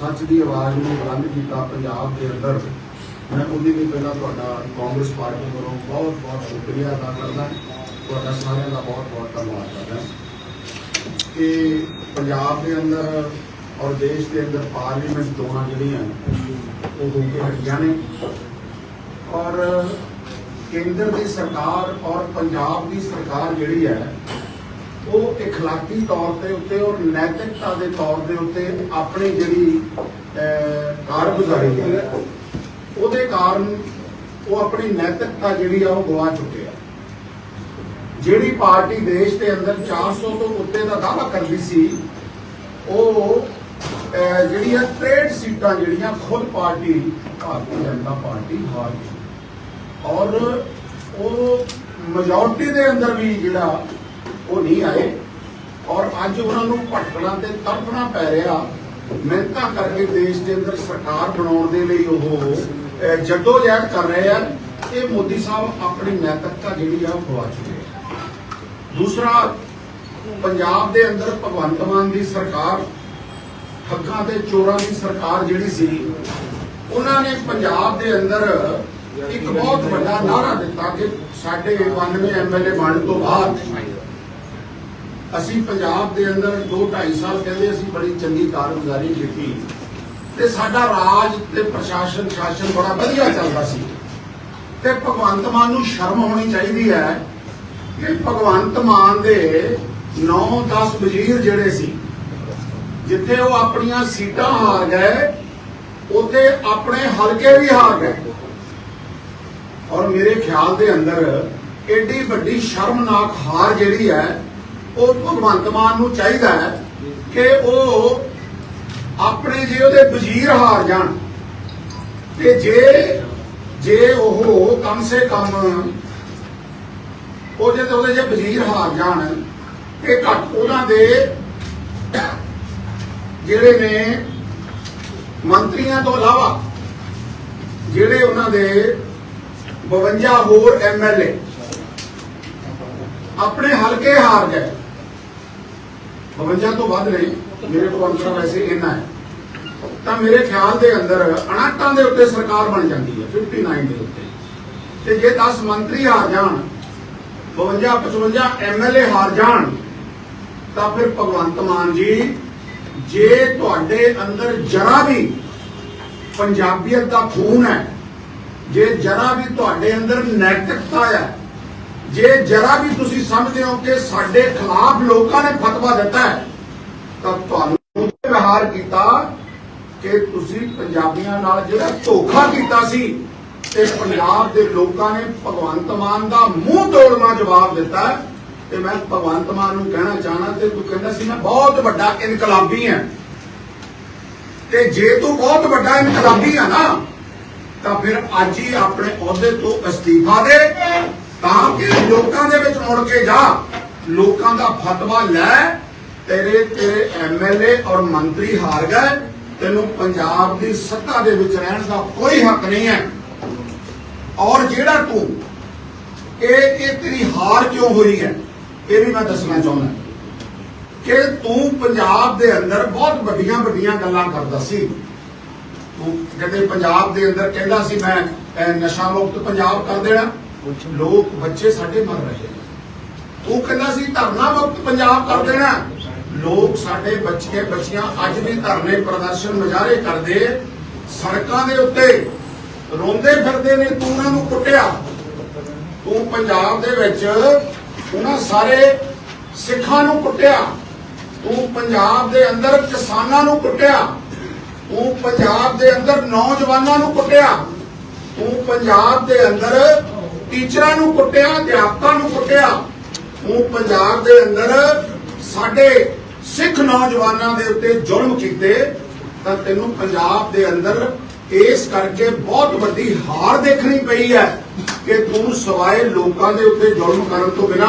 ਸੱਚ ਦੀ ਆਵਾਜ਼ ਨੂੰ ਬੁਲੰਦ ਕੀਤਾ ਪੰਜਾਬ ਦੇ ਅੰਦਰ। ਮੈਂ ਉਹਦੇ ਲਈ ਪਹਿਲਾਂ ਤੁਹਾਡਾ ਕਾਂਗਰਸ ਪਾਰਟੀ ਵੱਲੋਂ ਬਹੁਤ ਬਹੁਤ ਸ਼ੁਕਰੀਆ ਅਦਾ ਕਰਦਾ। ਤੁਹਾਡਾ ਸਾਰਿਆਂ ਦਾ ਬਹੁਤ ਬਹੁਤ ਧੰਨਵਾਦ ਕਰਦਾ। ਕਿ ਪੰਜਾਬ ਦੇ ਅੰਦਰ ਔਰ ਦੇਸ਼ ਦੇ ਅੰਦਰ ਪਾਰਲੀਮੈਂਟ ਚੋਣਾਂ ਜਿਹੜੀਆਂ ਉਹ ਹੋ ਕੇ ਹਟੀਆਂ ਨੇ। ਔਰ ਕੇਂਦਰ ਦੀ ਸਰਕਾਰ ਔਰ ਪੰਜਾਬ ਦੀ ਸਰਕਾਰ ਜਿਹੜੀ ਹੈ ਉਹ اخلاقی ਤੌਰ ਤੇ ਉੱਤੇ ਔਰ ਨੈਤਿਕਤਾ ਦੇ ਤੌਰ ਦੇ ਉੱਤੇ ਆਪਣੀ ਜਿਹੜੀ ਅਹ, ਕਾਰਗੁਜ਼ਾਰੀ ਹੈ ਉਹਦੇ ਕਾਰਨ ਉਹ ਆਪਣੀ ਨੈਤਿਕਤਾ ਜਿਹੜੀ ਆ ਉਹ ਗਵਾ ਚੁੱਕੇ ਆ ਜਿਹੜੀ ਪਾਰਟੀ ਦੇਸ਼ ਦੇ ਅੰਦਰ 400 ਤੋਂ ਉੱਤੇ ਦਾ ਦਾਅਵਾ ਕਰਦੀ ਸੀ ਉਹ ਅਹ, ਜਿਹੜੀਆਂ 63 ਸੀਟਾਂ ਜਿਹੜੀਆਂ ਖੁਦ ਪਾਰਟੀ ਭਾਰਤੀ ਜਨਤਾ ਪਾਰਟੀ ਹਾਰ ਗਈ ਔਰ ਉਹ ਮੈਜੋਰਟੀ ਦੇ ਅੰਦਰ ਵੀ ਜਿਹੜਾ ਉਹ ਨਹੀਂ ਆਏ। ਔਰ ਅੱਜ ਉਹਨਾਂ ਨੂੰ ਭਟਕਣਾ ਤੇ ਤੜਫਣਾ ਪੈ ਰਿਹਾ। ਮਿਹਨਤਾਂ ਕਰਕੇ ਦੇਸ਼ ਦੇ ਅੰਦਰ ਸਰਕਾਰ ਬਣਾਉਣ ਦੇ ਲਈ ਉਹ ਜੱਦੋ-ਜਹਿਦ ਕਰ ਰਹੇ ਆ। ਇਹ ਮੋਦੀ ਸਾਹਿਬ ਆਪਣੀ ਨੈਤਿਕਤਾ ਜਿਹੜੀ ਆ ਉਹ ਗਵਾ ਚੁੱਕੇ ਦੂਸਰਾ, ਪੰਜਾਬ ਦੇ ਅੰਦਰ ਭਗਵੰਤ ਮਾਨ ਦੀ ਸਰਕਾਰ ਠੱਗਾਂ ਤੇ ਚੋਰਾਂ ਦੀ ਸਰਕਾਰ ਜਿਹੜੀ ਸੀ, ਉਹਨਾਂ ਨੇ ਪੰਜਾਬ ਦੇ ਅੰਦਰ ਇੱਕ ਬਹੁਤ ਵੱਡਾ ਨਾਰਾ ਦਿੱਤਾ ਕਿ ਸਾਡੇ 92 ਐਮਐਲਏ ਬਣਨ ਤੋਂ ਬਾਅਦ ਅਸੀਂ ਪੰਜਾਬ ਦੇ ਅੰਦਰ 2 2.5 ਸਾਲ ਕਹਿੰਦੇ ਅਸੀਂ ਬੜੀ ਚੰਗੀ ਕਾਰਗੁਜ਼ਾਰੀ ਕੀਤੀ। ਤੇ ਸਾਡਾ ਰਾਜ ਤੇ ਪ੍ਰਸ਼ਾਸਨ, ਸ਼ਾਸਨ ਬੜਾ ਵਧੀਆ ਚੱਲਦਾ ਸੀ। ਤੇ ਭਗਵੰਤ ਮਾਨ ਨੂੰ ਸ਼ਰਮ ਹੋਣੀ ਚਾਹੀਦੀ ਹੈ ਕਿ ਭਗਵੰਤ ਮਾਨ ਦੇ 9-10 ਵਜ਼ੀਰ ਜਿਹੜੇ ਸੀ, ਜਿੱਥੇ ਉਹ ਆਪਣੀਆਂ ਸੀਟਾਂ ਹਾਰ ਗਏ, ਉੱਥੇ ਆਪਣੇ ਹਲਕੇ ਵੀ ਹਾਰ ਗਏ। ਔਰ ਮੇਰੇ ਖਿਆਲ ਦੇ ਅੰਦਰ, ਏਡੀ ਵੱਡੀ ਸ਼ਰਮਨਾਕ ਹਾਰ ਜਿਹੜੀ ਹੈ ਉਹ ਭਗਵੰਤ ਮਾਨ ਨੂੰ ਚਾਹੀਦਾ ਹੈ ਕਿ ਉਹ ਆਪਣੇ ਜੇ ਉਹਦੇ ਵਜ਼ੀਰ ਹਾਰ ਜਾਣ। ਤੇ ਜੇ ਜੇ ਉਹ ਕਮ ਸੇ ਕਮ ਉਹਦੇ ਤੇ ਉਹਦੇ ਜੇ ਵਜ਼ੀਰ ਹਾਰ ਜਾਣ, ਤੇ ਘੱਟ ਉਹਨਾਂ ਦੇ ਜਿਹੜੇ ਨੇ ਮੰਤਰੀਆਂ ਤੋਂ ਇਲਾਵਾ ਜਿਹੜੇ ਉਹਨਾਂ ਦੇ 52 ਹੋਰ ਐਮਐਲਏ ਆਪਣੇ ਹਲਕੇ ਹਾਰ ਗਏ। 52 ਤੋਂ ਵੱਧ ਨਹੀਂ ਮੇਰੇ ਕੋਲ ਅੰਕੜਾ ਵੈਸੇ ਇੰਨਾ ਹੈ। ਤਾਂ ਮੇਰੇ ਖਿਆਲ ਦੇ ਅੰਦਰ ਅਨਾਟਾਂ ਦੇ ਉੱਤੇ ਸਰਕਾਰ ਬਣ ਜਾਂਦੀ ਹੈ 59 ਦੇ ਉੱਤੇ। ਤੇ ਜੇ 10 ਮੰਤਰੀ ਹਾਰ ਜਾਣ 52 55 ਐਮਐਲਏ ਹਾਰ ਜਾਣ, ਤਾਂ ਫਿਰ ਭਗਵੰਤ ਮਾਨ ਜੀ, ਜੇ ਤੁਹਾਡੇ ਅੰਦਰ ਜਰਾ ਵੀ ਪੰਜਾਬੀਅਤ ਦਾ ਖੂਨ ਹੈ, ਜੇ ਜਰਾ ਵੀ ਤੁਹਾਡੇ ਅੰਦਰ ਨੈਤਿਕਤਾ ਹੈ ਜੇ ਜਰਾ ਵੀ ਤੁਸੀਂ ਸਮਝਦੇ ਹੋ ਕਿ ਸਾਡੇ ਖਿਲਾਫ ਲੋਕਾਂ ਨੇ ਫਤਵਾ ਦਿੱਤਾ ਹੈ, ਤਾਂ ਤੁਹਾਨੂੰ ਵਿਹਾਰ ਕੀਤਾ ਕਿ ਤੁਸੀਂ ਪੰਜਾਬੀਆਂ ਨਾਲ ਜਿਹੜਾ ਧੋਖਾ ਕੀਤਾ ਸੀ, ਤੇ ਪੰਜਾਬ ਦੇ ਲੋਕਾਂ ਨੇ ਭਗਵੰਤ ਮਾਨ ਦਾ ਮੂੰਹ ਤੋੜਵਾ ਜਵਾਬ ਦਿੱਤਾ ਤੇ ਮੈਂ ਭਗਵੰਤ ਮਾਨ ਨੂੰ ਕਹਿਣਾ ਚਾਹਣਾ ਤੇ ਤੂੰ ਕਹਿੰਦਾ ਸੀ, ਮੈਂ ਬਹੁਤ ਵੱਡਾ ਇਨਕਲਾਬੀ ਹਾਂ। ਤੇ ਜੇ ਤੂੰ ਬਹੁਤ ਵੱਡਾ ਇਨਕਲਾਬੀ ਆ ਨਾ, ਤਾਂ ਫਿਰ ਅੱਜ ਹੀ ਆਪਣੇ ਅਹੁਦੇ ਤੋਂ ਅਸਤੀਫਾ ਦੇ। ਤਾਂ ਕਿ ਲੋਕਾਂ ਦੇ ਵਿੱਚ ਮੁੜ ਕੇ ਜਾ। ਲੋਕਾਂ ਦਾ ਫਤਵਾ ਲੈ। ਤੇਰੇ ਤੇਰੇ ਐਮਐਲਏ ਔਰ ਮੰਤਰੀ ਹਾਰ ਗਏ। ਤੈਨੂੰ ਪੰਜਾਬ ਦੀ ਸੱਤਾ ਦੇ ਵਿੱਚ ਰਹਿਣ ਦਾ ਕੋਈ ਹੱਕ ਨਹੀਂ ਹੈ। ਔਰ ਜਿਹੜਾ ਤੂੰ ਇਹ ਇਹ ਤੇਰੀ ਹਾਰ ਕਿਉਂ ਹੋਈ ਹੈ, ਇਹ ਵੀ ਮੈਂ ਦੱਸਣਾ ਚਾਹੁੰਦਾ। ਕਿ ਤੂੰ ਪੰਜਾਬ ਦੇ ਅੰਦਰ ਬਹੁਤ ਵੱਡੀਆਂ ਵੱਡੀਆਂ ਗੱਲਾਂ ਕਰਦਾ ਸੀ। ਤੂੰ ਕਹਿੰਦੇ ਪੰਜਾਬ ਦੇ ਅੰਦਰ ਕਹਿੰਦਾ ਸੀ ਮੈਂ ਨਸ਼ਾ ਮੁਕਤ ਪੰਜਾਬ ਕਰ ਦੇਣਾ। ਲੋਕ ਬੱਚੇ ਸਾਡੇ ਮਰ ਰਹੇ ਨੇ। ਤੂੰ ਕਹਿੰਦਾ ਸੀ, ਧਰਨਾ ਮੁਕਤ ਪੰਜਾਬ ਕਰ ਦੇਣਾ। ਲੋਕ ਸਾਡੇ ਬੱਚੇ, ਬੱਚੀਆਂ ਅੱਜ ਵੀ ਧਰਨੇ ਪ੍ਰਦਰਸ਼ਨ ਮੁਜ਼ਾਹਰੇ ਕਰਦੇ, ਸੜਕਾਂ ਦੇ ਉੱਤੇ ਰੋਂਦੇ ਫਿਰਦੇ ਨੇ, ਤੂੰ ਉਹਨਾਂ ਨੂੰ ਕੁੱਟਿਆ। ਤੂੰ ਪੰਜਾਬ ਦੇ ਵਿੱਚ ਉਹਨਾਂ ਸਾਰੇ ਸਿੱਖਾਂ ਨੂੰ ਕੁੱਟਿਆ। ਤੂੰ ਪੰਜਾਬ ਦੇ ਅੰਦਰ ਕਿਸਾਨਾਂ ਨੂੰ ਕੁੱਟਿਆ। ਤੂੰ ਪੰਜਾਬ ਦੇ ਅੰਦਰ ਨੌਜਵਾਨਾਂ ਨੂੰ ਕੁੱਟਿਆ। ਤੂੰ ਪੰਜਾਬ ਦੇ ਅੰਦਰ ਟੀਚਰਾਂ ਨੂੰ ਕੁੱਟਿਆ, ਅਧਿਆਪਕਾਂ ਨੂੰ ਕੁੱਟਿਆ। ਤੂੰ ਪੰਜਾਬ ਦੇ ਅੰਦਰ ਸਾਡੇ ਸਿੱਖ ਨੌਜਵਾਨਾਂ ਦੇ ਉੱਤੇ ਜ਼ੁਲਮ ਕੀਤੇ, ਤਾਂ ਤੈਨੂੰ ਪੰਜਾਬ ਦੇ ਅੰਦਰ ਇਸ ਕਰਕੇ ਬਹੁਤ ਵੱਡੀ ਹਾਰ ਦੇਖਣੀ ਪਈ ਹੈ ਕਿ ਤੂੰ ਸਵਾਏ ਲੋਕਾਂ ਦੇ ਉੱਤੇ ਜ਼ੁਲਮ ਕਰਨ ਤੋਂ ਬਿਨਾ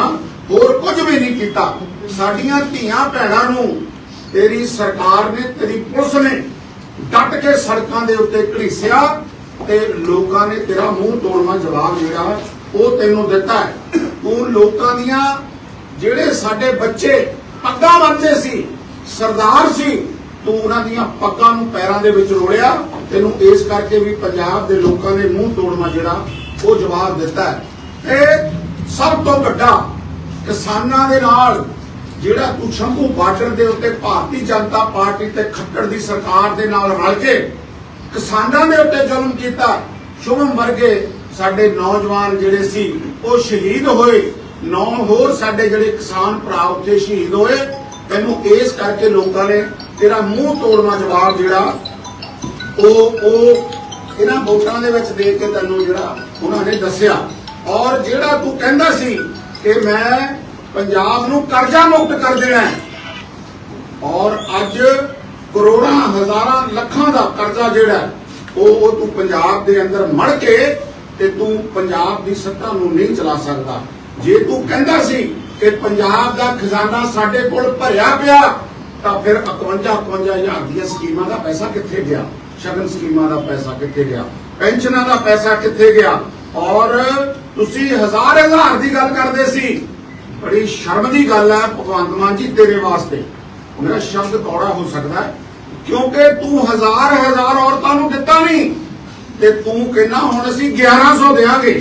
ਹੋਰ ਕੁਝ ਵੀ ਨਹੀਂ ਕੀਤਾ। ਸਾਡੀਆਂ ਧੀਆਂ ਭੈਣਾਂ ਨੂੰ ਤੇਰੀ ਸਰਕਾਰ ਨੇ, ਤੇਰੀ ਪੁਲਿਸ ਨੇ ਡਟ ਕੇ ਸੜਕਾਂ ਦੇ ਉੱਤੇ ਘੜੀਸਿਆ ਤੇ ਲੋਕਾਂ ਨੇ ਤੇਰਾ ਮੂੰਹ ਤੋੜਵਾ ਜਵਾਬ ਜਿਹੜਾ ਉਹ ਤੈਨੂੰ ਦਿੱਤਾ ਹੈ। ਤੂੰ ਲੋਕਾਂ ਦੀਆਂ ਜਿਹੜੇ ਸਾਡੇ ਬੱਚੇ ਪੱਗਾਂ ਬੰਨਦੇ ਸੀ, ਸਰਦਾਰ ਸੀ, ਤੂੰ ਉਹਨਾਂ ਦੀਆਂ ਪੱਗਾਂ ਨੂੰ ਪੈਰਾਂ ਦੇ ਵਿੱਚ ਰੋੜਿਆ ਤੈਨੂੰ ਇਸ ਕਰਕੇ ਵੀ ਪੰਜਾਬ ਦੇ ਲੋਕਾਂ ਨੇ ਮੂੰਹ ਤੋੜਨਾ ਜਿਹੜਾ ਉਹ ਜਵਾਬ ਦਿੱਤਾ ਹੈ। ਇਹ ਸਭ ਤੋਂ ਵੱਡਾ ਕਿਸਾਨਾਂ ਦੇ ਨਾਲ ਜਿਹੜਾ ਤੂੰ ਸ਼ੰਭੂ ਬਾਰਡਰ ਦੇ ਉੱਤੇ ਭਾਰਤੀ ਜਨਤਾ ਪਾਰਟੀ ਤੇ ਖੱਟੜ ਦੀ ਸਰਕਾਰ ਦੇ ਨਾਲ ਰਲ ਕੇ ਕਿਸਾਨਾਂ ਦੇ ਉੱਤੇ ਜ਼ੁਲਮ ਕੀਤਾ, ਸ਼ੁਭਮ ਵਰਗੇ ਸਾਡੇ ਨੌਜਵਾਨ ਜਿਹੜੇ ਸੀ, ਉਹ ਸ਼ਹੀਦ ਹੋਏ। ਨੌ ਹੋਰ ਸਾਡੇ ਜਿਹੜੇ ਕਿਸਾਨ ਭਰਾ ਉੱਥੇ ਸ਼ਹੀਦ ਹੋਏ। ਤੈਨੂੰ ਇਸ ਕਰਕੇ ਲੋਕਾਂ ਨੇ ਤੇਰਾ ਮੂੰਹ ਤੋੜਨਾ ਜਵਾਬ ਜਿਹੜਾ, ਉਹ ਉਹ ਇਹਨਾਂ ਵੋਟਾਂ ਦੇ ਵਿੱਚ ਦੇ ਕੇ ਤੈਨੂੰ ਜਿਹੜਾ ਉਹਨਾਂ ਨੇ ਦੱਸਿਆ। ਔਰ ਜਿਹੜਾ ਤੂੰ ਕਹਿੰਦਾ ਸੀ ਕਿ ਮੈਂ ਪੰਜਾਬ ਨੂੰ ਕਰਜ਼ਾ ਮੁਕਤ ਕਰ ਦੇਣਾ ਔਰ ਅੱਜ ਕਰੋੜਾਂ ਹਜ਼ਾਰਾਂ ਲੱਖਾਂ ਦਾ ਕਰਜ਼ਾ ਜਿਹੜਾ ਉਹ ਉਹ ਤੂੰ ਪੰਜਾਬ ਦੇ ਅੰਦਰ ਮੜ ਕੇ ਤੇ ਤੂੰ ਪੰਜਾਬ ਦੀ ਸੱਤਾ ਨੂੰ ਨਹੀਂ ਚਲਾ ਸਕਦਾ। ਜੇ ਤੂੰ ਕਹਿੰਦਾ ਸੀ ਕਿ ਪੰਜਾਬ ਦਾ ਖਜ਼ਾਨਾ ਸਾਡੇ ਕੋਲ ਭਰਿਆ ਪਿਆ, ਤਾਂ ਫਿਰ 51 51000 ਦੀਆਂ ਸਕੀਮਾਂ ਦਾ ਪੈਸਾ ਕਿੱਥੇ ਗਿਆ? ਸ਼ਗਨ ਸਕੀਮਾਂ ਦਾ ਪੈਸਾ ਕਿੱਥੇ ਗਿਆ? ਪੈਨਸ਼ਨਾਂ ਦਾ ਪੈਸਾ ਕਿੱਥੇ ਗਿਆ? ਔਰ ਤੁਸੀਂ ਹਜ਼ਾਰ ਹਜ਼ਾਰ ਦੀ ਗੱਲ ਕਰਦੇ ਸੀ। ਬੜੀ ਸ਼ਰਮ ਦੀ ਗੱਲ ਹੈ ਭਗਵੰਤ ਮਾਨ ਜੀ ਤੇਰੇ ਵਾਸਤੇ। ਮੇਰਾ ਸ਼ਬਦ ਕੌੜਾ ਹੋ ਸਕਦਾ ਹੈ, ਕਿਉਂਕਿ ਤੂੰ ਹਜ਼ਾਰ ਹਜ਼ਾਰ ਔਰਤਾਂ ਨੂੰ ਦਿੱਤਾ ਨਹੀਂ। ਤੇ ਤੂੰ ਕਹਿੰਦਾ ਹੁਣ ਅਸੀਂ 1100 ਦੇਾਂਗੇ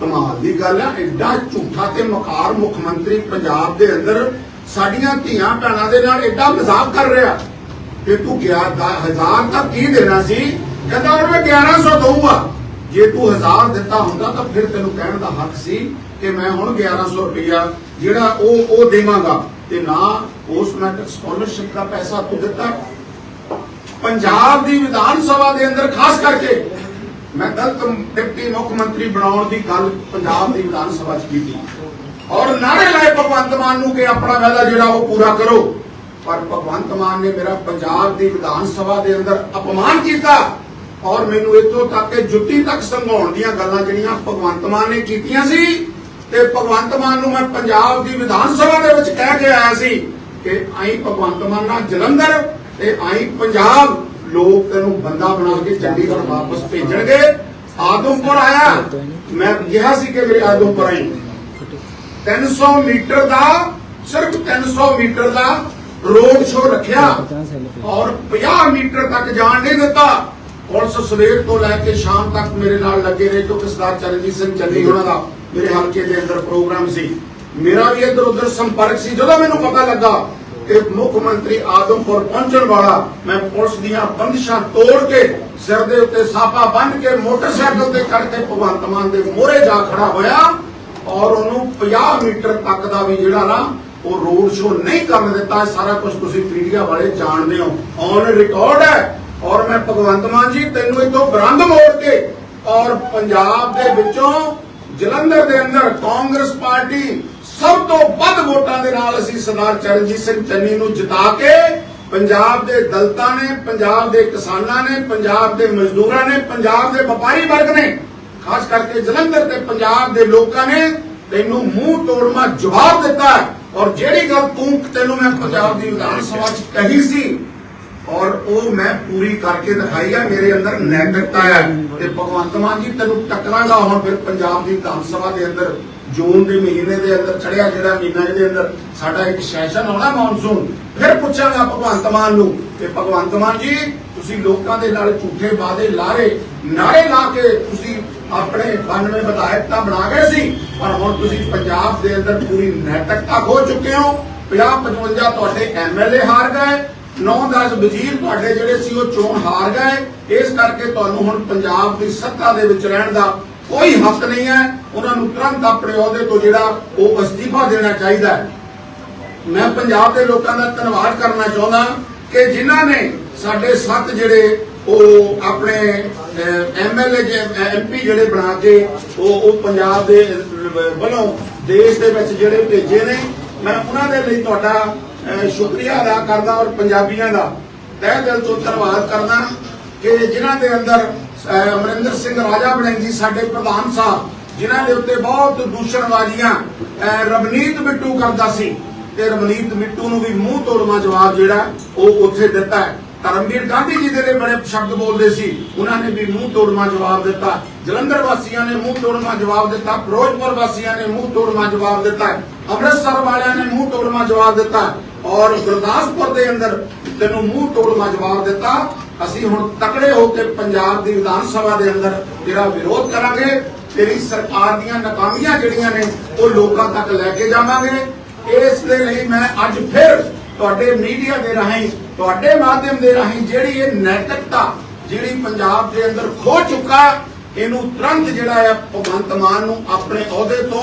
ਕਮਾਲ ਦੀ ਗੱਲ ਹੈ ਐਡਾ ਝੂਠਾ ਤੇ ਮਕਾਰ ਮੁੱਖ ਮੰਤਰੀ ਪੰਜਾਬ ਦੇ ਅੰਦਰ ਸਾਡੀਆਂ ਧੀਆਂ ਭੈਣਾਂ ਦੇ ਨਾਲ ਐਡਾ ਮਜ਼ਾਕ ਕਰ ਰਿਹਾ। ਕਿ ਤੂੰ ਗਿਆ ਤਾਂ ਕੀ ਦੇਣਾ ਸੀ, ਕਹਿੰਦਾ ਹੁਣ ਮੈਂ 1100 ਦਊਂਗਾ। ਜੇ ਤੂੰ ਹਜ਼ਾਰ ਦਿੱਤਾ ਹੁੰਦਾ ਤਾਂ ਫਿਰ ਤੈਨੂੰ ਕਹਿਣ ਦਾ ਹੱਕ ਸੀ ਕਿ ਮੈਂ ਹੁਣ 1100 ਰੁਪਇਆ ਜਿਹੜਾ ਉਹ ਉਹ ਦੇਵਾਂਗਾ। ਤੇ ਨਾ ਉਸ ਮੈਟ੍ਰਿਕ ਸਕਾਲਰਸ਼ਿਪ ਦਾ ਪੈਸਾ ਤੂੰ ਦਿੱਤਾ। ਪੰਜਾਬ ਦੀ ਵਿਧਾਨ ਸਭਾ ਦੇ ਅੰਦਰ ਖਾਸ ਕਰਕੇ ਮੈਂ ਗਲਤ ਡਿਪਟੀ ਮੁੱਖ ਮੰਤਰੀ ਬਣਾਉਣ ਦੀ ਗੱਲ ਪੰਜਾਬ ਦੀ ਵਿਧਾਨ ਸਭਾ 'ਚ ਕੀਤੀ। ਔਰ ਨਾਰੇ ਲਾਏ ਭਗਵੰਤ ਮਾਨ ਨੂੰ ਕਿ ਆਪਣਾ ਵਾਅਦਾ ਜਿਹੜਾ ਉਹ ਪੂਰਾ ਕਰੋ। ਪਰ ਭਗਵੰਤ ਮਾਨ ਨੇ ਮੇਰਾ ਪੰਜਾਬ ਦੀ ਵਿਧਾਨ ਸਭਾ ਦੇ ਅੰਦਰ ਅਪਮਾਨ ਕੀਤਾ ਔਰ ਮੈਨੂੰ ਇੱਥੋਂ ਤੱਕ ਕਿ ਜੁੱਤੀ ਤੱਕ ਸੰਘਾਉਣ ਦੀਆਂ ਗੱਲਾਂ ਜਿਹੜੀਆਂ ਭਗਵੰਤ ਮਾਨ ਨੇ ਕੀਤੀਆਂ ਸੀ ਤੇ ਭਗਵੰਤ ਮਾਨ ਨੂੰ ਮੈਂ ਪੰਜਾਬ ਦੀ ਵਿਧਾਨ ਸਭਾ ਦੇ ਵਿੱਚ ਕਹਿ ਕੇ ਆਇਆ ਸੀ ਕਿ ਆਈ ਭਗਵੰਤ ਮਾਨ ਨਾਲ ਜਲੰਧਰ ਤੇ ਆਈ ਪੰਜਾਬ ਲੋਕ ਤੈਨੂੰ ਬੰਦਾ ਬਣਾ ਕੇ ਚੰਡੀਗੜ੍ਹ ਵਾਪਸ ਭੇਜਣਗੇ। ਆਦਮਪੁਰ ਆਇਆ। ਮੈਂ ਕਿਹਾ ਸੀ ਕਿ ਮੇਰੇ ਆਦਮਪੁਰ ਆਈ। 300 ਮੀਟਰ ਦਾ, ਸਿਰਫ 300 ਮੀਟਰ ਦਾ ਰੋਡ ਸ਼ੋਅ ਰੱਖਿਆ ਔਰ 50 ਮੀਟਰ ਤੱਕ ਜਾਣ ਨਹੀਂ ਦਿੱਤਾ। ਪੁਲਿਸ ਸਵੇਰ ਤੋਂ ਲੈ ਕੇ ਸ਼ਾਮ ਤੱਕ ਮੇਰੇ ਨਾਲ ਲੱਗੇ ਰਹੇ ਕਿਉਂਕਿ ਸਰਦਾਰ ਚਰਨਜੀਤ ਸਿੰਘ ਚੰਨੀ ਉਹਨਾਂ ਦਾ ਮੇਰੇ ਹਲਕੇ ਦੇ ਅੰਦਰ ਪ੍ਰੋਗਰਾਮ ਸੀ। ਮੇਰਾ ਵੀ ਇੱਧਰ ਉੱਧਰ ਸੰਪਰਕ ਸੀ। ਜਦੋਂ ਮੈਨੂੰ ਪਤਾ ਲੱਗਾ ਕਿ ਮੁੱਖ ਮੰਤਰੀ ਆਦਮਪੁਰ ਪਹੁੰਚਣ ਵਾਲਾ ਮੈਂ ਪੁਲਿਸ ਦੀਆਂ ਬੰਦਿਸ਼ਾਂ ਤੋੜ ਕੇ ਸਿਰ ਦੇ ਉੱਤੇ ਸਾਫਾ ਬੰਨ੍ਹ ਕੇ ਮੋਟਰਸਾਈਕਲ ਤੇ ਚੜ੍ਹ ਕੇ ਭਗਵੰਤ ਮਾਨ ਦੇ ਮੋਹਰੇ ਜਾ ਖੜਾ ਹੋਇਆ ਔਰ ਉਹਨੂੰ 50 ਮੀਟਰ ਤੱਕ ਦਾ ਵੀ ਜਿਹੜਾ ਨਾ ਉਹ ਰੋਡ ਸ਼ੋ ਨਹੀਂ ਕਰਨ ਦਿੱਤਾ। ਸਾਰਾ ਕੁਝ ਤੁਸੀਂ ਮੀਡੀਆ ਵਾਲੇ ਜਾਣਦੇ ਹੋ। ਔਨ ਰਿਕਾਰਡ ਹੈ। ਔਰ ਮੈਂ ਭਗਵੰਤ ਮਾਨ ਜੀ, ਤੈਨੂੰ ਇਥੋਂ ਬਰੰਦ ਮੋੜ ਕੇ ਔਰ ਪੰਜਾਬ ਦੇ ਵਿੱਚੋਂ ਜਲੰਧਰ ਦੇ ਅੰਦਰ ਕਾਂਗਰਸ ਪਾਰਟੀ ਸਭ ਤੋਂ ਵੱਧ ਵੋਟਾਂ ਦੇ ਨਾਲ ਅਸੀਂ ਸਰਦਾਰ ਚਰਨਜੀਤ ਸਿੰਘ ਚੰਨੀ ਨੂੰ ਜਿਤਾ ਕੇ ਪੰਜਾਬ ਦੇ ਦਲਤਾਂ ਨੇ, ਪੰਜਾਬ ਦੇ ਕਿਸਾਨਾਂ ਨੇ, ਪੰਜਾਬ ਦੇ ਮਜ਼ਦੂਰਾਂ ਨੇ, ਪੰਜਾਬ ਦੇ ਵਪਾਰੀ ਵਰਗ ਨੇ, ਖਾਸ ਕਰਕੇ ਜਲੰਧਰ ਤੇ ਪੰਜਾਬ ਦੇ ਲੋਕਾਂ ਨੇ ਤੈਨੂੰ ਮੂੰਹ ਤੋੜਮਾ ਜਵਾਬ ਦਿੱਤਾ ਔਰ ਜਿਹੜੀ ਗੱਲ ਤੂੰ, ਤੈਨੂੰ ਮੈਂ ਪੰਜਾਬ ਦੀ ਵਿਧਾਨ ਸਭਾ 'ਚ ਕਹੀ ਸੀ, ਔਰ ਉਹ ਮੈਂ ਪੂਰੀ ਕਰਕੇ ਦਿਖਾਈ ਆ, ਮੇਰੇ ਅੰਦਰ ਨੈਤਿਕਤਾ ਹੈ ਤੇ ਭਗਵੰਤ ਮਾਨ ਜੀ, ਤੈਨੂੰ ਟੱਕਰਾਂਗਾ ਹੁਣ ਫਿਰ ਪੰਜਾਬ ਦੀ ਵਿਧਾਨ ਸਭਾ ਦੇ ਅੰਦਰ। ਜੂਨ ਦੇ ਮਹੀਨੇ ਦੇ ਅੰਦਰ ਚੜਿਆ ਜਿਹੜਾ ਮਹੀਨਾ ਇਹਦੇ ਅੰਦਰ ਸਾਡਾ ਇੱਕ ਸੈਸ਼ਨ ਆਉਣਾ ਮੌਨਸੂਨ ਫਿਰ ਪੁੱਛਾਂਗਾ ਭਗਵੰਤ ਮਾਨ ਨੂੰ ਕਿ ਭਗਵੰਤ ਮਾਨ ਜੀ, ਤੁਸੀਂ ਲੋਕਾਂ ਦੇ ਨਾਲ ਝੂਠੇ ਵਾਅਦੇ ਲਾਰੇ, ਨਾਰੇ ਲਾ ਕੇ ਤੁਸੀਂ ਆਪਣੇ 92 ਵਿਧਾਇਕ ਤਾਂ ਬਣਾ ਗਏ ਸੀ, ਪਰ ਹੁਣ ਤੁਸੀਂ ਪੰਜਾਬ ਦੇ ਅੰਦਰ ਪੂਰੀ ਨੈਤਿਕਤਾ ਖੋ ਚੁੱਕੇ ਹੋ। 50 55 ਤੁਹਾਡੇ ਐਮਐਲਏ ਹਾਰ ਗਏ 9-10 ਵਜ਼ੀਰ ਤੁਹਾਡੇ ਜਿਹੜੇ ਸੀ ਉਹ ਚੋਣ ਹਾਰ ਗਏ। ਇਸ ਕਰਕੇ ਤੁਹਾਨੂੰ ਹੁਣ ਪੰਜਾਬ ਦੀ ਸੱਤਾ ਦੇ ਵਿੱਚ ਰਹਿਣ ਦਾ ਕੋਈ ਹੱਕ ਨਹੀਂ ਹੈ ਉਹਨਾਂ ਨੂੰ ਤੁਰੰਤ ਆਪਣੇ ਅਹੁਦੇ ਤੋਂ ਜਿਹੜਾ ਉਹ ਅਸਤੀਫਾ ਦੇਣਾ ਚਾਹੀਦਾ ਹੈ। ਮੈਂ ਪੰਜਾਬ ਦੇ ਲੋਕਾਂ ਦਾ ਧੰਨਵਾਦ ਕਰਨਾ ਚਾਹੁੰਦਾ ਕਿ ਜਿਨ੍ਹਾਂ ਨੇ ਸਾਡੇ ਸੱਤ ਜਿਹੜੇ ਉਹ ਆਪਣੇ ਐਮਐਲਏ ਐਮਪੀ ਜਿਹੜੇ ਬਣਾ ਕੇ ਉਹ ਉਹ ਪੰਜਾਬ ਦੇ ਵੱਲੋਂ ਦੇਸ਼ ਦੇ ਵਿੱਚ ਜਿਹੜੇ ਭੇਜੇ ਨੇ, ਮੈਂ ਉਹਨਾਂ ਦੇ ਲਈ ਤੁਹਾਡਾ ਸ਼ੁਕਰੀਆ ਅਦਾ ਕਰਦਾ ਔਰ ਪੰਜਾਬੀਆਂ ਦਾ ਤਹਿ ਦਿਲ ਤੋਂ ਧੰਨਵਾਦ ਕਰਦਾ ਕਿ ਜਿਨ੍ਹਾਂ ਦੇ ਅੰਦਰ ਅਮਰਿੰਦਰ ਸਿੰਘ ਰਾਜਾ ਬਣਾਈ ਸਾਡੇ ਪ੍ਰਧਾਨ ਸਾਹਿਬ, ਜਿਨ੍ਹਾਂ ਦੇ ਉੱਤੇ ਬਹੁਤ ਦੂਸ਼ਣਬਾਜ਼ੀਆਂ ਰਵਨੀਤ ਬਿੱਟੂ ਕਰਦਾ ਸੀ। ਤੇ ਰਵਨੀਤ ਮਿੱਟੂ ਨੂੰ ਵੀ ਮੂੰਹ ਤੋੜਵਾ ਜਵਾਬ ਜਿਹੜਾ ਉਹ ਉੱਥੇ ਦਿੱਤਾ ਹੈ। ਧਰਮਵੀਰ ਗਾਂਧੀ ਜੀ ਦੇ ਲਈ ਬੜੇ ਸ਼ਬਦ ਬੋਲਦੇ ਸੀ, ਉਹਨਾਂ ਨੇ ਵੀ ਮੂੰਹ ਤੋੜਵਾ ਜਵਾਬ ਦਿੱਤਾ। ਜਲੰਧਰ ਵਾਸੀਆਂ ਨੇ ਮੂੰਹ ਤੋੜਵਾ ਜਵਾਬ ਦਿੱਤਾ, ਫਿਰੋਜ਼ਪੁਰ ਵਾਸੀਆਂ ਨੇ ਮੂੰਹ ਤੋੜਵਾ ਜਵਾਬ ਦਿੱਤਾ, ਅੰਮ੍ਰਿਤਸਰ ਵਾਲਿਆਂ ਨੇ ਮੂੰਹ ਤੋੜਵਾ ਜਵਾਬ ਦਿੱਤਾ, ਔਰ ਗੁਰਦਾਸਪੁਰ ਦੇ ਅੰਦਰ ਤੈਨੂੰ ਮੂੰਹ ਤੋੜਵਾ ਜਵਾਬ ਦਿੱਤਾ। ਅਸੀਂ ਹੁਣ ਤਕੜੇ ਹੋ ਕੇ ਪੰਜਾਬ ਦੀ ਵਿਧਾਨ ਸਭਾ ਦੇ ਅੰਦਰ ਤੇਰਾ ਵਿਰੋਧ ਕਰਾਂਗੇ, ਤੇਰੀ ਸਰਕਾਰ ਦੀਆਂ ਨਾਕਾਮੀਆਂ ਜਿਹੜੀਆਂ ਨੇ, ਉਹ ਲੋਕਾਂ ਤੱਕ ਲੈ ਕੇ ਜਾਵਾਂਗੇ। ਇਸ ਦੇ ਲਈ ਮੈਂ ਅੱਜ ਫਿਰ ਤੁਹਾਡੇ ਮੀਡੀਆ ਦੇ ਰਾਹੀਂ, ਤੁਹਾਡੇ ਮਾਧਿਅਮ ਦੇ ਰਾਹੀਂ ਜਿਹੜੀ ਇਹ ਨੈਤਿਕਤਾ ਜਿਹੜੀ ਪੰਜਾਬ ਦੇ ਅੰਦਰ ਖੋ ਚੁੱਕਾ ਇਹਨੂੰ ਤੁਰੰਤ ਜਿਹੜਾ ਹੈ ਭਗਵੰਤ ਮਾਨ ਨੂੰ ਆਪਣੇ ਅਹੁਦੇ ਤੋਂ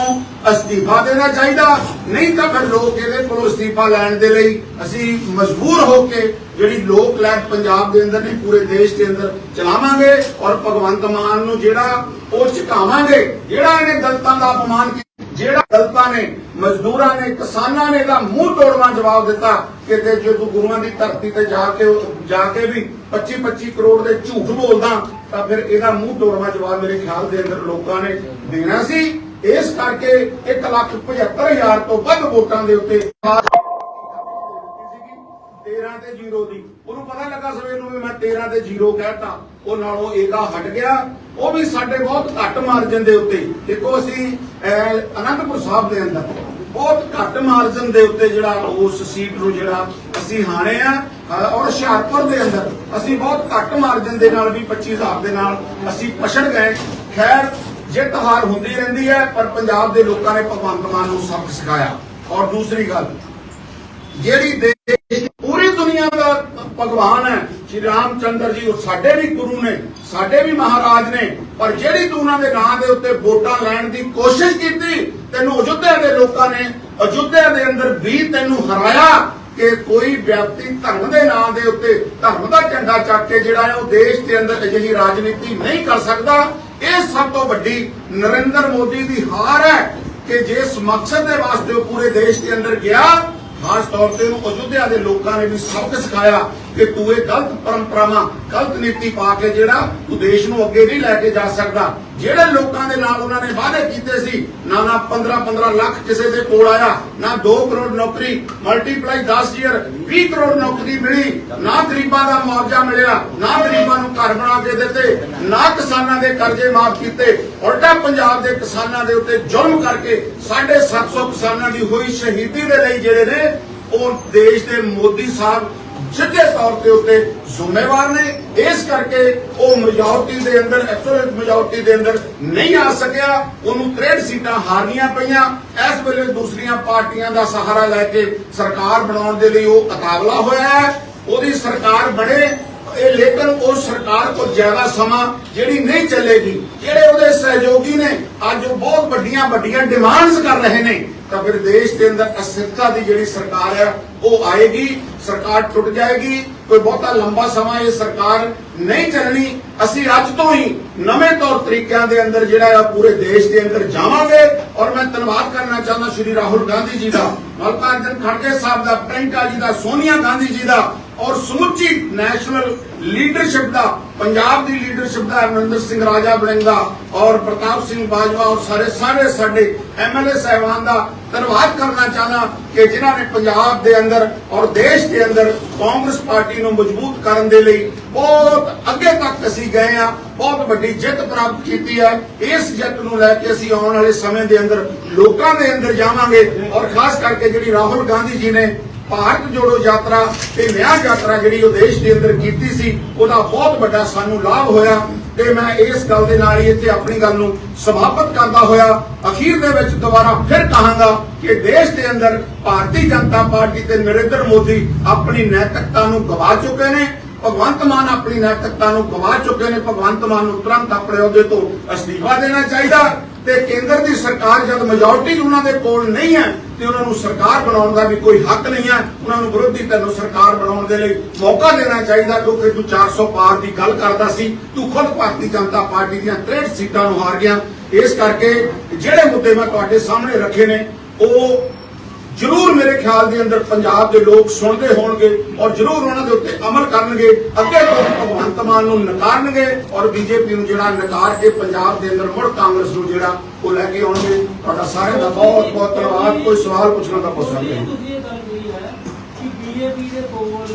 ਅਸਤੀਫਾ ਦੇਣਾ ਚਾਹੀਦਾ। ਨਹੀਂ ਤਾਂ ਫਿਰ ਲੋਕ ਇਹਦੇ ਕੋਲੋਂ ਅਸਤੀਫਾ ਲੈਣ ਦੇ ਲਈ ਅਸੀਂ ਮਜਬੂਰ ਹੋ ਕੇ ਜਿਹੜੀ ਲੋਕ ਲੈਟ ਪੰਜਾਬ ਦੇ ਅੰਦਰ ਨਹੀਂ ਪੂਰੇ ਦੇਸ਼ ਦੇ ਅੰਦਰ ਚਲਾਵਾਂਗੇ ਔਰ ਭਗਵੰਤ ਮਾਨ ਨੂੰ ਜਿਹੜਾ ਉਹ ਝੁਕਾਵਾਂਗੇ। ਜਿਹੜਾ ਇਹਨੇ ਦਲਤਾਂ ਦਾ ਅਪਮਾਨ ਕੀਤਾ ਜਿਹੜਾ ਦਲਤਾਂ ਨੇ, ਮਜ਼ਦੂਰਾਂ ਨੇ, ਕਿਸਾਨਾਂ ਨੇ ਦਾ ਮੂੰਹ ਤੋੜਵਾ ਜਵਾਬ ਦਿੱਤਾ ਕਿ ਤੇ ਜੇ ਤੂੰ ਗੁਰੂਆਂ ਦੀ ਧਰਤੀ ਤੇ ਜਾ ਕੇ ਜਾ ਕੇ ਵੀ 25 25 ਕਰੋੜ ਦੇ ਝੂਠ ਬੋਲਦਾ, ਤਾਂ ਫਿਰ ਇਹਦਾ ਮੂੰਹ ਤੋੜਵਾ ਜਵਾਬ ਮੇਰੇ ਖਿਆਲ ਦੇ ਅੰਦਰ ਲੋਕਾਂ ਨੇ ਦੇਣਾ ਸੀ। ਇਸ ਕਰਕੇ 1 ਲੱਖ 75 ਹਜ਼ਾਰ ਤੋਂ ਵੱਧ ਵੋਟਾਂ ਦੇ ਉੱਤੇ 13 ਤੇ 0 ਦੀ। ਉਹਨੂੰ ਪਤਾ ਲੱਗਾ ਸਵੇਰ ਨੂੰ ਵੀ ਮੈਂ 13 ਤੇ 0 ਕਹਿਤਾ। ਉਹ ਨਾਲੋਂ ਇਹਦਾ ਹਟ ਗਿਆ। ਉਹ ਵੀ ਸਾਡੇ ਬਹੁਤ ਘੱਟ ਮਾਰਜਨ ਦੇ ਉੱਤੇ। ਦੇਖੋ ਅਸੀਂ ਅਨੰਦਪੁਰ ਸਾਹਿਬ ਦੇ ਅੰਦਰ ਬਹੁਤ ਘੱਟ ਮਾਰਜਨ ਦੇ ਉੱਤੇ ਜਿਹੜਾ ਉਸ ਸੀਟ ਨੂੰ ਜਿਹੜਾ ਅਸੀਂ ਹਾਰੇ ਆ ਔਰ ਹੁਸ਼ਿਆਰਪੁਰ ਦੇ ਅੰਦਰ ਅਸੀਂ ਬਹੁਤ ਘੱਟ ਮਾਰਜਨ ਦੇ ਨਾਲ ਵੀ 25000 ਦੇ ਨਾਲ ਅਸੀਂ ਪਛੜ ਗਏ। ਖੈਰ, ਜਿੱਤ ਹਾਰ ਹੁੰਦੀ ਰਹਿੰਦੀ ਹੈ, ਪਰ ਪੰਜਾਬ ਦੇ ਲੋਕਾਂ ਨੇ ਭਗਵੰਤ ਮਾਨ ਨੂੰ ਸਬਕ ਸਿਖਾਇਆ। ਔਰ ਦੂਸਰੀ ਗੱਲ, ਜਿਹੜੀ ਦੇਸ਼ ਭਗਵਾਨ ਹੈ। ਸ਼੍ਰੀ ਰਾਮਚੰਦਰ ਜੀ, ਉਹ ਸਾਡੇ ਵੀ ਗੁਰੂ ਨੇ, ਸਾਡੇ ਵੀ ਮਹਾਰਾਜ ਨੇ, ਪਰ ਜਿਹੜੀ ਤੂੰ ਉਹਨਾਂ ਦੇ ਨਾਂ ਦੇ ਉੱਤੇ ਵੋਟਾਂ ਲੈਣ ਦੀ ਕੋਸ਼ਿਸ਼ ਕੀਤੀ, ਤੈਨੂੰ ਅਯੁੱਧਿਆ ਦੇ ਲੋਕਾਂ ਨੇ, ਅਯੁੱਧਿਆ ਦੇ ਅੰਦਰ ਵੀ ਤੈਨੂੰ ਹਰਾਇਆ ਕਿ ਕੋਈ ਵਿਅਕਤੀ ਧਰਮ ਦੇ ਨਾਂ ਦੇ ਉੱਤੇ, ਧਰਮ ਦਾ ਝੰਡਾ ਚੱਕ ਕੇ ਜਿਹੜਾ ਹੈ ਉਹ ਦੇਸ਼ ਦੇ ਅੰਦਰ ਅਜਿਹੀ ਰਾਜਨੀਤੀ ਨਹੀਂ ਕਰ ਸਕਦਾ। ਇਹ ਸਭ ਤੋਂ ਵੱਡੀ ਨਰਿੰਦਰ ਮੋਦੀ ਦੀ ਹਾਰ ਹੈ ਕਿ ਜਿਸ ਮਕਸਦ ਦੇ ਵਾਸਤੇ ਉਹ ਪੂਰੇ ਦੇਸ਼ ਦੇ ਅੰਦਰ ਗਿਆ, ਖਾਸ ਤੌਰ ਤੇ ਉਹਨੂੰ ਅਯੁੱਧਿਆ ਦੇ ਲੋਕਾਂ ਨੇ ਵੀ ਸਬਕ ਸਿਖਾਇਆ। ਕਿ ਤੂੰ ਇਹ ਗਲਤ ਪਰੰਪਰਾਵਾਂ, ਗਲਤ ਨੀਤੀ ਪਾ ਕੇ ਜਿਹੜਾ ਤੂੰ ਦੇਸ਼ ਨੂੰ ਅੱਗੇ ਨਹੀਂ ਲੈ ਕੇ ਜਾ ਸਕਦਾ। ਜਿਹੜੇ ਲੋਕਾਂ ਦੇ ਨਾਲ ਉਹਨਾਂ ਨੇ ਵਾਅਦੇ ਕੀਤੇ ਸੀ, ਨਾ ਨਾ 15 15 ਲੱਖ ਕਿਸੇ ਦੇ ਕੋਲ ਆਇਆ, ਨਾ 2 ਕਰੋੜ ਨੌਕਰੀ ਮਲਟੀਪਲਾਈ 10 ਈਅਰ 20 ਕਰੋੜ ਨੌਕਰੀ ਮਿਲੀ, ਨਾ ਗਰੀਬਾਂ ਦਾ ਮੁਆਵਜ਼ਾ ਮਿਲਿਆ, ਨਾ ਗਰੀਬਾਂ ਨੂੰ ਘਰ ਬਣਾ ਕੇ ਦਿੱਤੇ, ਨਾ ਕਿਸਾਨਾਂ ਦੇ ਕਰਜ਼ੇ ਮਾਫ ਕੀਤੇ। ਉਲਟਾ ਪੰਜਾਬ ਦੇ ਕਿਸਾਨਾਂ ਦੇ ਉੱਤੇ ਜ਼ੁਲਮ ਕਰਕੇ 750 ਕਿਸਾਨਾਂ ਦੀ ਹੋਈ ਸ਼ਹੀਦੀ ਦੇ ਲਈ ਜਿਹੜੇ ਨੇ, ਉਹ ਦੇਸ਼ ਦੇ ਮੋਦੀ ਸਾਹਿਬ ਸਿੱਧੇ ਤੌਰ ਤੇ ਉੱਤੇ ਜ਼ਿੰਮੇਵਾਰ ਨੇ। ਇਸ ਕਰਕੇ ਉਹ ਮੈਜੋਰਟੀ ਦੇ ਅੰਦਰ ਐਬਸੋਲੂਟ ਮੈਜੋਰਟੀ ਦੇ ਅੰਦਰ ਨਹੀਂ ਆ ਸਕਿਆ। ਉਹਨੂੰ 63 ਸੀਟਾਂ ਹਾਰਨੀਆਂ ਪਈਆਂ। ਇਸ ਵੇਲੇ ਦੂਸਰੀਆਂ ਪਾਰਟੀਆਂ ਦਾ ਸਹਾਰਾ ਲੈ ਕੇ ਸਰਕਾਰ ਬਣਾਉਣ ਦੇ ਲਈ ਉਹ ਅਕਾਬਲਾ ਹੋਇਆ ਹੈ। ਉਹਦੀ ਸਰਕਾਰ ਬਣੇ। ਇਹ ਲੇਕਿਨ ਉਹ ਸਰਕਾਰ ਕੋਲ ਜ਼ਿਆਦਾ ਸਮਾਂ ਜਿਹੜੀ ਨਹੀਂ ਚੱਲੇਗੀ, ਜਿਹੜੇ ਉਹਦੇ ਸਹਿਯੋਗੀ ਨੇ, ਅੱਜ ਉਹ ਬਹੁਤ ਵੱਡੀਆਂ ਵੱਡੀਆਂ ਡਿਮਾਂਡਸ ਕਰ ਰਹੇ ਨੇ। ਤਾਂ ਫਿਰ ਦੇਸ਼ ਦੇ ਅੰਦਰ ਅਸਥਿਰਤਾ ਦੀ ਜਿਹੜੀ ਸਰਕਾਰ ਹੈ ਉਹ ਆਏਗੀ, ਸਰਕਾਰ ਟੁੱਟ ਜਾਏਗੀ, ਕੋਈ ਬਹੁਤਾ ਲੰਬਾ ਸਮਾਂ ਇਹ ਸਰਕਾਰ ਨਹੀਂ ਚੱਲਣੀ। ਅਸੀਂ ਅੱਜ ਤੋਂ ਹੀ ਨਵੇਂ ਤੌਰ ਤਰੀਕਿਆਂ ਦੇ ਅੰਦਰ ਜਿਹੜਾ ਆ, ਪੂਰੇ ਦੇਸ਼ ਦੇ ਅੰਦਰ ਜਾਵਾਂਗੇ। ਔਰ ਮੈਂ ਧੰਨਵਾਦ ਕਰਨਾ ਚਾਹੁੰਦਾ ਸ਼੍ਰੀ ਰਾਹੁਲ ਗਾਂਧੀ ਜੀ ਦਾ, ਮਲਕਾਰਜਨ ਖੜਗੇ ਸਾਹਿਬ ਦਾ ਪ੍ਰਿੰਕਾ ਜੀ ਦਾ, ਸੋਨੀਆ ਗਾਂਧੀ ਜੀ ਦਾ ਔਰ ਸਮੁੱਚੀ ਨੈਸ਼ਨਲ ਲੀਡਰਸ਼ਿਪ ਦਾ, ਪੰਜਾਬ ਦੀ ਲੀਡਰਸ਼ਿਪ ਦਾ ਅਮਰਿੰਦਰ ਸਿੰਘ ਰਾਜਾ ਬੜਿੰਗਾ ਔਰ ਪ੍ਰਤਾਪ ਸਿੰਘ ਬਾਜਵਾ ਔਰ ਸਾਰੇ ਸਾਰੇ ਸਾਡੇ ਐਮਐਲਏ ਸਹਿਬਾਨ ਦਾ ਧੰਨਵਾਦ ਕਰਨਾ ਚਾਹਨਾ ਕਿ ਜਿਨ੍ਹਾਂ ਨੇ ਪੰਜਾਬ ਦੇ ਅੰਦਰ ਔਰ ਦੇਸ਼ ਦੇ ਅੰਦਰ ਕਾਂਗਰਸ ਪਾਰਟੀ ਨੂੰ ਮਜ਼ਬੂਤ ਕਰਨ ਦੇ ਲਈ ਬਹੁਤ ਅੱਗੇ ਤੱਕ ਅਸੀਂ ਗਏ ਆ ਬਹੁਤ ਵੱਡੀ ਜਿੱਤ ਪ੍ਰਾਪਤ ਕੀਤੀ ਹੈ। ਇਸ ਜਿੱਤ ਨੂੰ ਲੈ ਕੇ ਅਸੀਂ ਆਉਣ ਵਾਲੇ ਸਮੇਂ ਦੇ ਅੰਦਰ ਲੋਕਾਂ ਦੇ ਅੰਦਰ ਜਾਵਾਂਗੇ ਔਰ ਖਾਸ ਕਰਕੇ ਜਿਹੜੀ ਰਾਹੁਲ ਗਾਂਧੀ ਜੀ ਨੇ ਭਾਰਤ ਜੋੜੋ ਯਾਤਰਾ ਤੇ ਨਿਆਂ ਯਾਤਰਾ ਜਿਹੜੀ ਉਹ ਦੇਸ਼ ਦੇ ਅੰਦਰ ਕੀਤੀ ਸੀ, ਉਹਦਾ ਬਹੁਤ ਵੱਡਾ ਸਾਨੂੰ ਲਾਭ ਹੋਇਆ। ਤੇ ਮੈਂ ਇਸ ਗੱਲ ਦੇ ਨਾਲ ਹੀ ਇੱਥੇ ਆਪਣੀ ਗੱਲ ਨੂੰ ਸਮਾਪਤ ਕਰਦਾ ਹੋਇਆ ਅਖੀਰ ਦੇ ਵਿੱਚ ਦੁਬਾਰਾ ਫਿਰ ਕਹਾਂਗਾ ਕਿ ਦੇਸ਼ ਦੇ ਅੰਦਰ ਭਾਰਤੀ ਜਨਤਾ ਪਾਰਟੀ ਤੇ ਨਰਿੰਦਰ ਮੋਦੀ ਆਪਣੀ ਨੈਤਿਕਤਾ ਨੂੰ ਗਵਾ ਚੁੱਕੇ ਨੇ, ਭਗਵੰਤ ਮਾਨ ਆਪਣੀ ਨੈਤਿਕਤਾ ਨੂੰ ਗਵਾ ਚੁੱਕੇ ਨੇ, ਭਗਵੰਤ ਮਾਨ ਨੂੰ ਤੁਰੰਤ ਆਪਣੇ ਅਹੁਦੇ ਤੋਂ ਅਸਤੀਫਾ ਦੇਣਾ ਚਾਹੀਦਾ। ਤੇ ਕੇਂਦਰ ਦੀ ਸਰਕਾਰ ਜਦ ਮੈਜੋਰਟੀ ਉਹਨਾਂ ਦੇ ਕੋਲ ਨਹੀਂ ਹੈ, ਤੇ ਉਹਨਾਂ ਨੂੰ ਸਰਕਾਰ ਬਣਾਉਣ ਦਾ ਵੀ ਕੋਈ ਹੱਕ ਨਹੀਂ ਹੈ, ਉਹਨਾਂ ਨੂੰ ਵਿਰੋਧੀ ਧਿਰ ਨੂੰ ਸਰਕਾਰ ਬਣਾਉਣ ਦੇ ਲਈ ਮੌਕਾ ਦੇਣਾ ਚਾਹੀਦਾ, ਕਿਉਂਕਿ ਤੂੰ 400 ਪਾਰ ਦੀ ਗੱਲ ਕਰਦਾ ਸੀ, ਤੂੰ ਖੁਦ ਭਾਰਤੀ ਜਨਤਾ ਪਾਰਟੀ ਦੀਆਂ 63 ਸੀਟਾਂ ਨੂੰ ਹਾਰ ਗਿਆ। ਇਸ ਕਰਕੇ ਜਿਹੜੇ ਮੁੱਦੇ ਮੈਂ ਤੁਹਾਡੇ ਸਾਹਮਣੇ ਰੱਖੇ ਨੇ, ਉਹ ਜ਼ਰੂਰ ਮੇਰੇ ਖਿਆਲ ਦੇ ਅੰਦਰ ਪੰਜਾਬ ਦੇ ਲੋਕ ਸੁਣਦੇ ਹੋਣਗੇ ਔਰ ਜ਼ਰੂਰ ਉਹਨਾਂ ਦੇ ਉੱਤੇ ਅਮਲ ਕਰਨਗੇ। ਅੱਗੇ ਤੋਂ ਭਗਵੰਤ ਮਾਨ ਨੂੰ ਨਕਾਰਨਗੇ ਔਰ ਬੀਜੇਪੀ ਨੂੰ ਜਿਹੜਾ ਨਕਾਰ ਕੇ ਪੰਜਾਬ ਦੇ ਅੰਦਰ ਮੁੜ ਕਾਂਗਰਸ ਨੂੰ ਜਿਹੜਾ ਉਹ ਲੈ ਕੇ ਆਉਣਗੇ। ਤੁਹਾਡਾ ਸਾਰਿਆਂ ਦਾ ਬਹੁਤ ਬਹੁਤ ਧੰਨਵਾਦ। ਕੋਈ ਸਵਾਲ ਪੁੱਛਣਾ ਤਾਂ ਪੁੱਛ ਸਕਦੇ ਹੋ। ਤੁਸੀਂ ਇਹ ਗੱਲ ਕਹੀ ਹੈ ਕਿ ਬੀਜੇਪੀ ਦੇ ਕੋਲ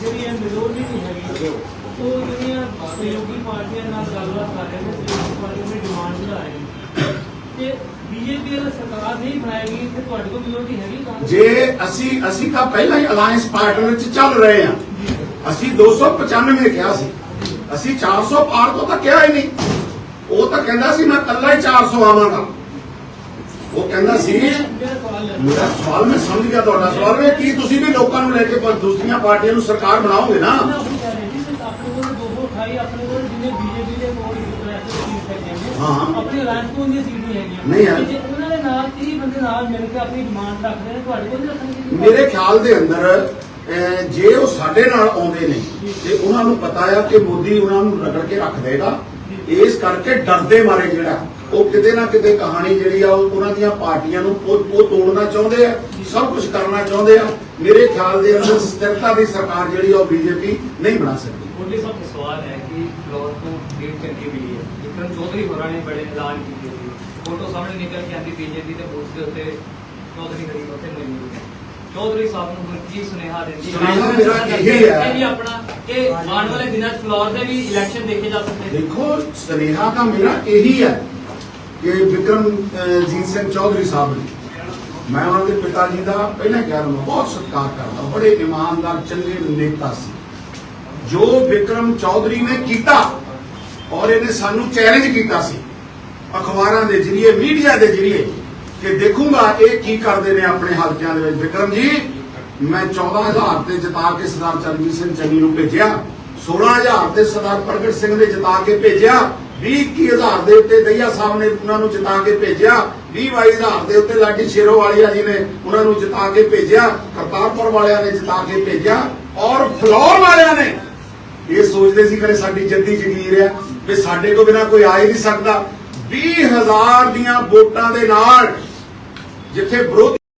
ਜਿਹੜੀ ਇਹ ਮਿਲੋਨੀ ਨਹੀਂ ਹੈਗੀ ਉਹ ਜਿਹੜੀਆਂ ਸਹਿਯੋਗੀ ਪਾਰਟੀਆਂ ਨਾਲ ਗੱਲਬਾਤ ਕਰ ਰਹੇ ਨੇ, ਸਹਿਯੋਗੀ ਪਾਰਟੀਆਂ ਦੀ ਡਿਮਾਂਡ ਵਧਾ ਰਹੇ ਨੇ। ਤੇ ਬੀਜੇਪੀ ਦੀ ਸਰਕਾਰ ਨਹੀਂ ਬਣਾਏਗੀ ਤੇ ਤੁਹਾਡੇ ਕੋਲ ਮਿਲੋਟੀ ਹੈਗੀ ਕਾਂਗਰਸ। ਜੇ ਅਸੀਂ ਅਸੀਂ ਤਾਂ ਪਹਿਲਾਂ ਹੀ ਅਲਾਈਅੰਸ ਪਾਰਟਨਰ ਚ ਚੱਲ ਰਹੇ ਹਾਂ। ਅਸੀਂ 295 ਕਿਹਾ ਸੀ। ਅਸੀਂ 400 ਪਾਰ ਤੋਂ ਤਾਂ ਕਿਹਾ ਹੀ ਨਹੀਂ। ਉਹ ਤਾਂ ਕਹਿੰਦਾ ਸੀ, ਮੈਂ ਇਕੱਲਾ ਹੀ 400 ਆਵਾਂਗਾ। ਉਹ ਕਹਿੰਦਾ ਸੀ, ਮੇਰਾ ਸਵਾਲ ਹੈ ਮੇਰਾ ਸਵਾਲ ਮੈਂ ਸਮਝ ਗਿਆ ਤੁਹਾਡਾ। ਸਵਾਲ ਵੀ ਕੀ ਤੁਸੀਂ ਵੀ ਲੋਕਾਂ ਨੂੰ ਲੈ ਕੇ ਦੂਸਰੀਆਂ ਪਾਰਟੀਆਂ ਨੂੰ ਸਰਕਾਰ ਬਣਾਓਗੇ ਨਾ? ਹਾਂ। ਆਪਣੀ ਅਲਾਈਅੰਸ ਤੋਂ ਦੀਆਂ ਸੀਟ ਨਹੀਂ ਹੈਗੀਆਂ। ਨਹੀਂ ਹੈ। ਜੇ ਉਹਨਾਂ ਦੇ ਨਾਲ 30 ਬੰਦੇ ਨਾਲ ਮਿਲ ਕੇ ਆਪਣੀ ਡਿਮਾਂਡ ਰੱਖਦੇ ਨੇ ਤੁਹਾਡੇ ਕੋਲ ਨਹੀਂ ਰੱਖਣਗੇ ਮੇਰੇ ਖਿਆਲ ਦੇ ਅੰਦਰ ਅਹ, ਜੇ ਉਹ ਸਾਡੇ ਨਾਲ ਆਉਂਦੇ ਨੇ ਤੇ ਉਹਨਾਂ ਨੂੰ ਪਤਾ ਆ ਕਿ ਮੋਦੀ ਉਹਨਾਂ ਨੂੰ ਰਗੜ ਕੇ ਰੱਖ ਦੇਗਾ। ਇਸ ਕਰਕੇ ਡਰਦੇ ਮਾਰੇ ਜਿਹੜਾ ਉਹ ਕਿਤੇ ਨਾ ਕਿਤੇ ਕਹਾਣੀ ਜਿਹੜੀ ਆ ਉਹ ਉਹਨਾਂ ਦੀਆਂ ਪਾਰਟੀਆਂ ਨੂੰ ਉਹ ਉਹ ਤੋੜਨਾ ਚਾਹੁੰਦੇ ਆ ਸਭ ਕੁਝ ਕਰਨਾ ਚਾਹੁੰਦੇ ਆ। ਮੇਰੇ ਖਿਆਲ ਦੇ ਅੰਦਰ ਸਥਿਰਤਾ ਦੀ ਸਰਕਾਰ ਜਿਹੜੀ ਆ ਉਹ ਬੀਜੇਪੀ ਨਹੀਂ ਬਣਾ ਸਕਦੀ। ਮੁੱਢਲੀ ਸਭ ਸਵਾਲ ਹੈ ਕਿ ਫਲੋਰ ਤੋਂ ਲੀਡ ਚੰਗੀ ਮਿਲੀ ਹੈ ਵਿਕਰਮ ਚੌਧਰੀ ਹੋਰਾਂ ਨੇ ਬੜੇ ਐਲਾਨ ਕੀਤੇ ਸੀ ਫੋਟੋ ਸਾਹਮਣੇ ਨਿਕਲ ਕੇ ਆਂਦੀ ਬੀਜੇਪੀ ਦੇ ਬੂਥ ਦੇ ਉੱਤੇ ਚੌਧਰੀ ਗਰੀ ਉੱਤੇ ਨਹੀਂ ਮਿਲੀ ਚੌਧਰੀ ਸਾਹਿਬ ਨੂੰ ਹੁਣ ਕੀ ਸੁਨੇਹਾ ਦਿੰਦੀ? ਇਹੀ ਹੈ। ਇਹ ਵੀ ਆਪਣਾ ਕਿ ਆਉਣ ਵਾਲੇ ਦਿਨਾਂ 'ਚ ਫਲੋਰ ਦੇ ਵੀ ਇਲੈਕਸ਼ਨ ਦੇਖੇ ਜਾ ਸਕਦੇ ਦੇਖੋ ਸਨੇਹਾ ਤਾਂ ਮੇਰਾ ਇਹੀ ਹੈ ਕਿ ਵਿਕਰਮ ਅਹ, ਜੀਤ ਸਿੰਘ ਚੌਧਰੀ ਸਾਹਿਬ ਨੇ ਮੈਂ ਉਹਨਾਂ ਦੇ ਪਿਤਾ ਜੀ ਦਾ ਪਹਿਲਾਂ ਕਹਿ ਰਿਹਾ ਬਹੁਤ ਸਤਿਕਾਰ ਕਰਦਾ ਬੜੇ ਇਮਾਨਦਾਰ ਚੰਗੇ ਨੇਤਾ ਸੀ। ਜੋ ਵਿਕਰਮ ਚੌਧਰੀ ਨੇ ਕੀਤਾ ਔਰ ਇਹਨੇ ਸਾਨੂੰ ਚੈਲੰਜ ਕੀਤਾ ਸੀ। ਅਖਬਾਰਾਂ ਦੇ ਜਰੀਏ ਮੀਡੀਆ ਦੇ ਜਰੀਏ ਕਿ ਦੇਖੂੰਗਾ ਇਹ ਕੀ ਕਰਦੇ ਨੇ ਆਪਣੇ ਹਲਕਿਆਂ ਦੇ ਵਿੱਚ। ਵਿਕਰਮ ਜੀ, ਮੈਂ 14000 ਤੇ ਜਿਤਾ ਕੇ ਸਰਦਾਰ ਚਰਨਜੀਤ ਸਿੰਘ ਚੰਨੀ ਨੂੰ ਭੇਜਿਆ। 16000 ਤੇ ਸਰਦਾਰ ਪ੍ਰਗਟ ਸਿੰਘ ਨੇ ਜਿਤਾ ਕੇ ਭੇਜਿਆ। 20000 ਦੇ ਉੱਤੇ ਦਈਆ ਸਾਹਿਬ ਨੇ ਉਹਨਾਂ ਨੂੰ ਜਿਤਾ ਕੇ ਭੇਜਿਆ। 22000 ਦੇ ਉੱਤੇ ਲਾਡੀ ਸ਼ੇਰੋ ਵਾਲੀਆ ਜੀ ਨੇ ਉਹਨਾਂ ਨੂੰ ਜਿਤਾ ਕੇ ਭੇਜਿਆ। ਕਰਤਾਰਪੁਰ ਵਾਲਿਆਂ ਨੇ ਜਿਤਾ ਕੇ ਭੇਜਿਆ। ਔਰ ਫਲੋਰ ਵਾਲਿਆਂ ਨੇ ਇਹ ਸੋਚਦੇ ਸੀ ਕਿ ਸਾਡੀ ਜੱਦੀ ਜਗੀਰ ਆ। ਵੀ ਸਾਡੇ ਤੋਂ ਬਿਨਾ ਕੋਈ ਆ ਹੀ ਨਹੀਂ ਸਕਦਾ। 20000 ਦੀਆਂ ਵੋਟਾਂ ਦੇ ਨਾਲ ਜਿੱਥੇ ਵਿਰੋਧ